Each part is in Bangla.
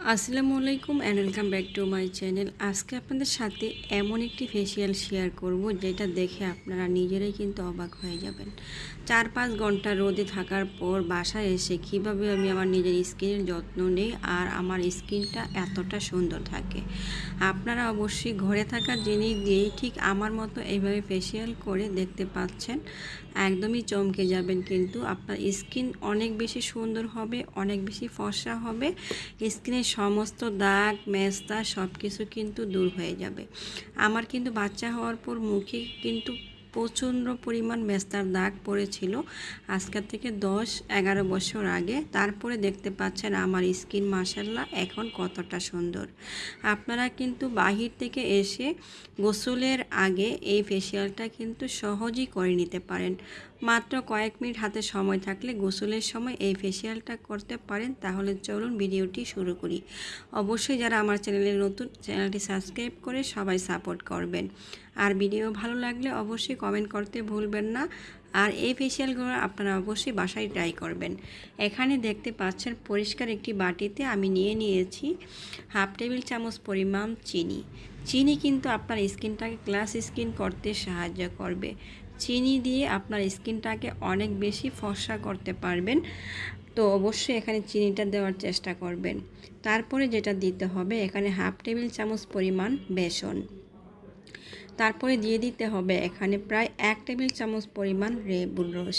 আসসালামু আলাইকুম and welcome back to my channel আজকে আপনাদের সাথে এমন একটি ফেসিয়াল শেয়ার করব যেটা দেখে আপনারা নিজেরাই কিন্তু অবাক হয়ে যাবেন। চার পাঁচ ঘণ্টা রোদে থাকার পর বাসায় এসে কীভাবে আমি আমার নিজের স্কিনের যত্ন নিই আর আমার স্কিনটা এতটা সুন্দর থাকে। আপনারা অবশ্যই ঘরে থাকা জিনিস দিয়েই ঠিক আমার মতো এইভাবে ফেসিয়াল করে দেখতে পাচ্ছেন, একদমই চমকে যাবেন কিন্তু আপনার স্কিন অনেক বেশি সুন্দর হবে, অনেক বেশি ফর্সা হবে, স্কিনের সমস্ত দাগ মেস্তা সব কিছু কিন্তু দূর হয়ে যাবে। আমার কিন্তু বাচ্চা হওয়ার পর মুখে কিন্তু প্রচণ্ড পরিমাণ মেস্তার দাগ পড়েছিল। আজকের থেকে দশ, এগারো বছর আগে। তারপরে দেখতে পাচ্ছেন আমার স্কিন মাসাল্লাহ এখন কতটা সুন্দর। আপনারা কিন্তু বাহির থেকে এসে গোসলের আগে এই ফেসিয়ালটা কিন্তু সহজেই করে নিতে পারেন। মাত্র কয়েক মিনিট হাতে সময় থাকলে গোসলের সময় এই ফেসিয়ালটা করতে পারেন। তাহলে চলুন ভিডিওটি শুরু করি। অবশ্যই যারা আমার চ্যানেলে নতুন, চ্যানেলটি সাবস্ক্রাইব করে সবাই সাপোর্ট করবেন। আর ভিডিও ভালো লাগলে অবশ্যই কমেন্ট করতে ভুলবেন না। আর এই ফেসিয়ালগুলো আপনারা অবশ্যই বাসায় ট্রাই করবেন। এখানে দেখতে পাচ্ছেন পরিষ্কার একটি বাটিতে আমি নিয়ে নিয়েছি হাফ টেবিল চামচ পরিমাণ চিনি। চিনি কিন্তু আপনার স্কিনটাকে গ্লাস স্কিন করতে সাহায্য করবে। চিনি দিয়ে আপনার স্কিনটাকে অনেক বেশি ফর্সা করতে পারবেন। তো অবশ্যই এখানে চিনিটা দেওয়ার চেষ্টা করবেন। তারপরে যেটা দিতে হবে এখানে হাফ টেবিল চামচ পরিমাণ বেসন। তারপরে দিয়ে দিতে হবে এখানে প্রায় এক টেবিল চামচ পরিমাণ লেবুর রস।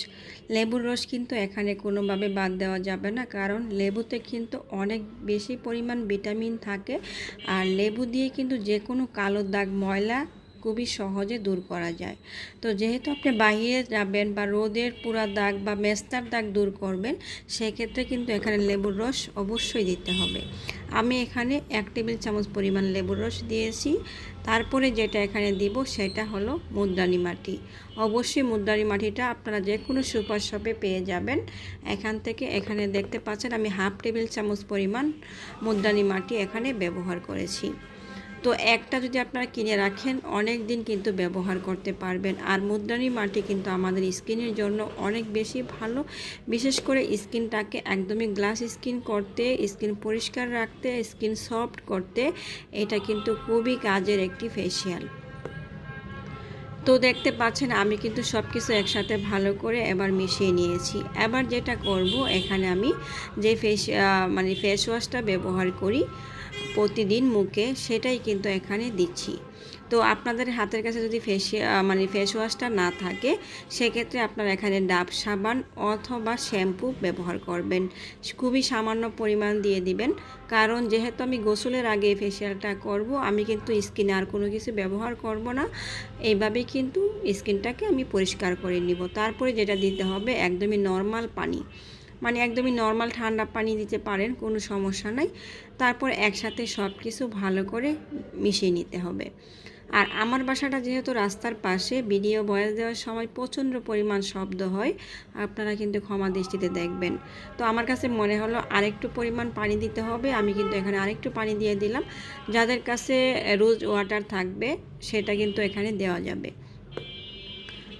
লেবুর রস কিন্তু এখানে কোনোভাবে বাদ দেওয়া যাবে না, কারণ লেবুতে কিন্তু অনেক বেশি পরিমাণ ভিটামিন থাকে। আর লেবু দিয়ে কিন্তু যে কোনো কালো দাগ, ময়লা খুবই সহজে দূর করা যায়। তো যেহেতু আপনি বাইরে যাবেন বা রোদের পুরা দাগ বা মেস্তার দাগ দূর করবেন, সেক্ষেত্রে কিন্তু এখানে লেবুর রস অবশ্যই দিতে হবে। আমি এখানে এক টেবিল চামচ পরিমাণ লেবুর রস দিয়েছি। তারপরে যেটা এখানে দিব সেটা হলো মুদ্রানি মাটি। অবশ্যই মুদ্রানি মাটিটা আপনারা যে কোনো সুপার শপে পেয়ে যাবেন। এখান থেকে এখানে দেখতে পাচ্ছেন আমি হাফ টেবিল চামচ পরিমাণ মুদ্রানি মাটি এখানে ব্যবহার করেছি। তো একটা যদি আপনারা কিনে রাখেন, অনেক দিন কিন্তু ব্যবহার করতে পারবেন। আর মুদ্রানি মাটি কিন্তু আমাদের স্কিনের জন্য অনেক বেশি ভালো। বিশেষ করে স্কিনটাকে একদমই গ্লাস স্কিন করতে, স্কিন পরিষ্কার রাখতে, স্কিন সফট করতে, এটা কিন্তু খুবই কাজের একটি ফেসিয়াল। তো দেখতে পাচ্ছেন, আমি কিন্তু সব কিছু একসাথে ভালো করে এবার মিশিয়ে নিয়েছি। এবার যেটা করব, এখানে আমি যে ফেস মানে ফেস ওয়াশটা ব্যবহার করি প্রতিদিন মুখে, সেটাই কিন্তু এখানে দিচ্ছি। তো আপনাদের হাতের কাছে যদি ফেস মানে ফেস ওয়াশটা না থাকে, সেক্ষেত্রে আপনারা এখানে ডাব সাবান অথবা শ্যাম্পু ব্যবহার করবেন। খুবই সামান্য পরিমাণ দিয়ে দিবেন। কারণ যেহেতু আমি গোসলের আগে ফেসিয়ালটা করব, আমি কিন্তু স্কিনে আর কোনো কিছু ব্যবহার করব না। এইভাবেই কিন্তু স্কিনটাকে আমি পরিষ্কার করে নিব। তারপরে যেটা দিতে হবে, একদমই নর্মাল পানি। মানে একদমই নর্মাল ঠান্ডা পানি দিতে পারেন, কোনো সমস্যা নাই। তারপর একসাথে সব কিছু ভালো করে মিশিয়ে নিতে হবে। আর আমার বাসাটা যেহেতু রাস্তার পাশে ভিডিও বয়স দেওয়ার সময় প্রচণ্ড পরিমাণ শব্দ হয়। আপনারা কিন্তু ক্ষমা দৃষ্টিতে দেখবেন। তো আমার কাছে মনে হলো আরেকটু পরিমাণ পানি দিতে হবে, আমি কিন্তু এখানে আরেকটু পানি দিয়ে দিলাম। যাদের কাছে রোজ ওয়াটার থাকবে, সেটা কিন্তু এখানে দেওয়া যাবে।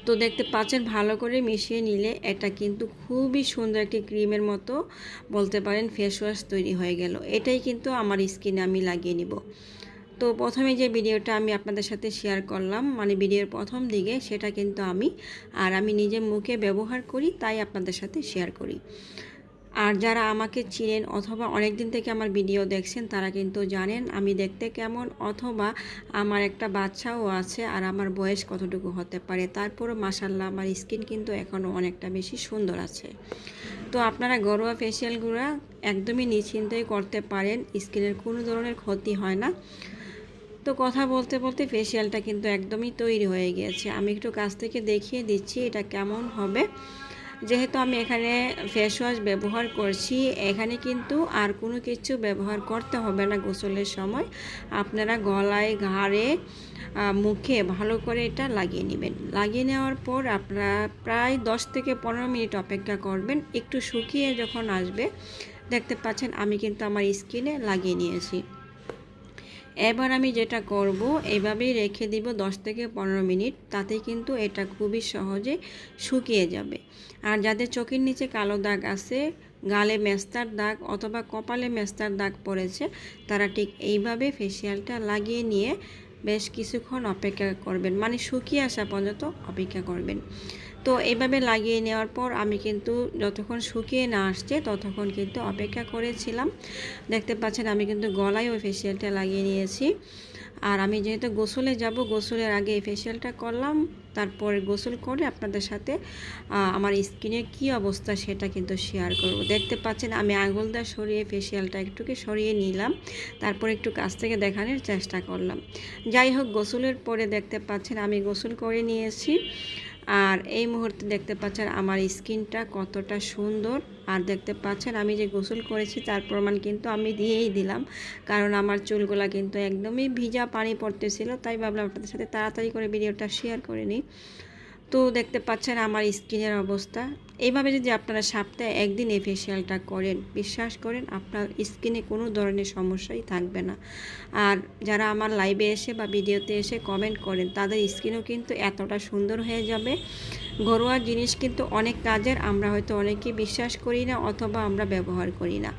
তো দেখতে পাচ্ছেন, ভালো করে মিশিয়ে নিলে এটা কিন্তু খুবই সুন্দর একটি ক্রিমের মতো বলতে পারেন ফেস ওয়াশ তৈরি হয়ে গেল। এটাই কিন্তু আমার স্কিনে আমি লাগিয়ে নিব। তো প্রথমে যে ভিডিওটা আমি আপনাদের সাথে শেয়ার করলাম মানে ভিডিওর প্রথম দিকে, সেটা কিন্তু আমি আর আমি নিজে মুখে ব্যবহার করি, তাই আপনাদের সাথে শেয়ার করি। আর যারা আমাকে চিনেন অথবা অনেক দিন থেকে আমার ভিডিও দেখছেন, তারা কিন্তু জানেন আমি দেখতে কেমন অথবা আমার একটা বাচ্চাও আছে আর আমার বয়স কতটুকু হতে পারে। তারপরও মাসাল্লাহ আমার স্কিন কিন্তু এখনও অনেকটা বেশি সুন্দর আছে। তো আপনারা ঘরোয়া ফেসিয়ালগুলো একদমই নিশ্চিন্তই করতে পারেন, স্কিনের কোনো ধরনের ক্ষতি হয় না। তো কথা বলতে বলতে ফেসিয়ালটা কিন্তু একদমই তৈরি হয়ে গিয়েছে আমি একটু কাছ থেকে দেখিয়ে দিচ্ছি এটা কেমন হবে। যেহেতু আমি এখানে ফেস ওয়াশ ব্যবহার করছি, এখানে কিন্তু আর কোনো কিছু ব্যবহার করতে হবে না গোসলের সময়। আপনারা গলায়, ঘাড়ে মুখে ভালো করে এটা লাগিয়ে নেবেন। লাগিয়ে নেওয়ার পর আপনারা প্রায় দশ থেকে পনেরো মিনিট অপেক্ষা করবেন। একটু শুকিয়ে যখন আসবে, দেখতে পাচ্ছেন আমি কিন্তু আমার স্কিনে লাগিয়ে নিয়েছি। এবার আমি যেটা করব, এভাবেই রেখে দিব 10 থেকে পনেরো মিনিট। তাতে কিন্তু এটা খুবই সহজে শুকিয়ে যাবে। আর যাদের চোখের নিচে কালো দাগ আছে, গালে মেস্তার দাগ অথবা কপালে মেস্তার দাগ পড়েছে, তারা ঠিক এইভাবে ফেসিয়ালটা লাগিয়ে নিয়ে বেশ কিছুক্ষণ অপেক্ষা করবেন। মানে শুকিয়ে আসা পর্যন্ত অপেক্ষা করবেন। তো এইভাবে লাগিয়ে নেওয়ার পর আমি কিন্তু যতক্ষণ শুকিয়ে না আসছে, ততক্ষণ কিন্তু অপেক্ষা করেছিলাম। দেখতে পাচ্ছেন আমি কিন্তু গলায় ওই ফেসিয়ালটা লাগিয়ে নিয়েছি। আর আমি যেহেতু গোসলে যাব, গোসলের আগে এই ফেসিয়ালটা করলাম। তারপরে গোসল করে আপনাদের সাথে আমার স্কিনের কি অবস্থা সেটা কিন্তু শেয়ার করব। দেখতে পাচ্ছেন আমি আঙুলদা সরিয়ে ফেসিয়ালটা একটুকে সরিয়ে নিলাম। তারপর একটু কাছ থেকে দেখানোর চেষ্টা করলাম। যাই হোক, গোসলের পরে দেখতে পাচ্ছেন আমি গোসল করে নিয়েছি। আর এই মুহূর্তে দেখতে পাচ্ছেন আমার স্কিনটা কতটা সুন্দর। আর দেখতে পাচ্ছেন আমি যে গোসল করেছি তার প্রমাণ কিন্তু আমি দিয়েই দিলাম। কারণ আমার চুলগুলা কিন্তু একদমই ভিজা পানি পড়তেছিল, তাই ভাবলাম আপনাদের সাথে তাড়াতাড়ি করে ভিডিওটা শেয়ার করে নিই। তো দেখতে পাচ্ছেন আমার স্কিনের অবস্থা। এইভাবে যদি আপনারা সপ্তাহে একদিন এই ফেসিয়ালটা করেন, বিশ্বাস করেন আপনার স্কিনে কোনো ধরনের সমস্যাই থাকবে না। আর যারা আমার লাইভে এসে বা ভিডিওতে এসে কমেন্ট করেন, তাদের স্কিনও কিন্তু এতটা সুন্দর হয়ে যাবে। ঘরোয়া জিনিস কিন্তু অনেক কাজের, আমরা হয়তো অনেকেই বিশ্বাস করি না অথবা আমরা ব্যবহার করি না।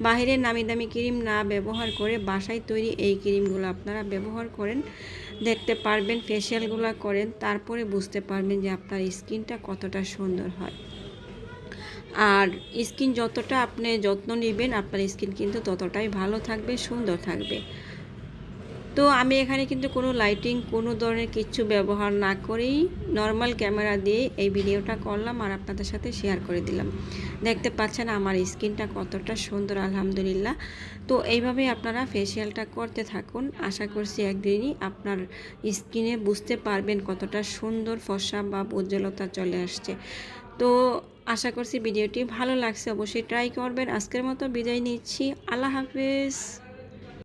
বাহিরের নামি দামি ক্রিম না ব্যবহার করে বাসায় তৈরি এই ক্রিমগুলো আপনারা ব্যবহার করেন, দেখতে পারবেন ফেসিয়ালগুলো করেন, তারপরে বুঝতে পারবেন যে আপনার স্কিনটা কতটা সুন্দর হয়। আর স্কিন যতটা আপনি যত্ন নেবেন, আপনার স্কিন কিন্তু ততটাই ভালো থাকবে, সুন্দর থাকবে। তো আমি এখানে কিন্তু কোনো লাইটিং কোনো ধরনের কিছু ব্যবহার না করেই নর্মাল ক্যামেরা দিয়ে এই ভিডিওটা করলাম আর আপনাদের সাথে শেয়ার করে দিলাম। দেখতে পাচ্ছেন আমার স্কিনটা কতটা সুন্দর, আলহামদুলিল্লাহ। তো এইভাবেই আপনারা ফেসিয়ালটা করতে থাকুন। আশা করছি একদিনই আপনার স্কিনে বুঝতে পারবেন কতটা সুন্দর ফসা বা উজ্জ্বলতা চলে আসছে। তো আশা করছি ভিডিওটি ভালো লাগছে অবশ্যই ট্রাই করবেন। আজকের মতো বিদায় নিচ্ছি। আল্লাহ হাফেজ।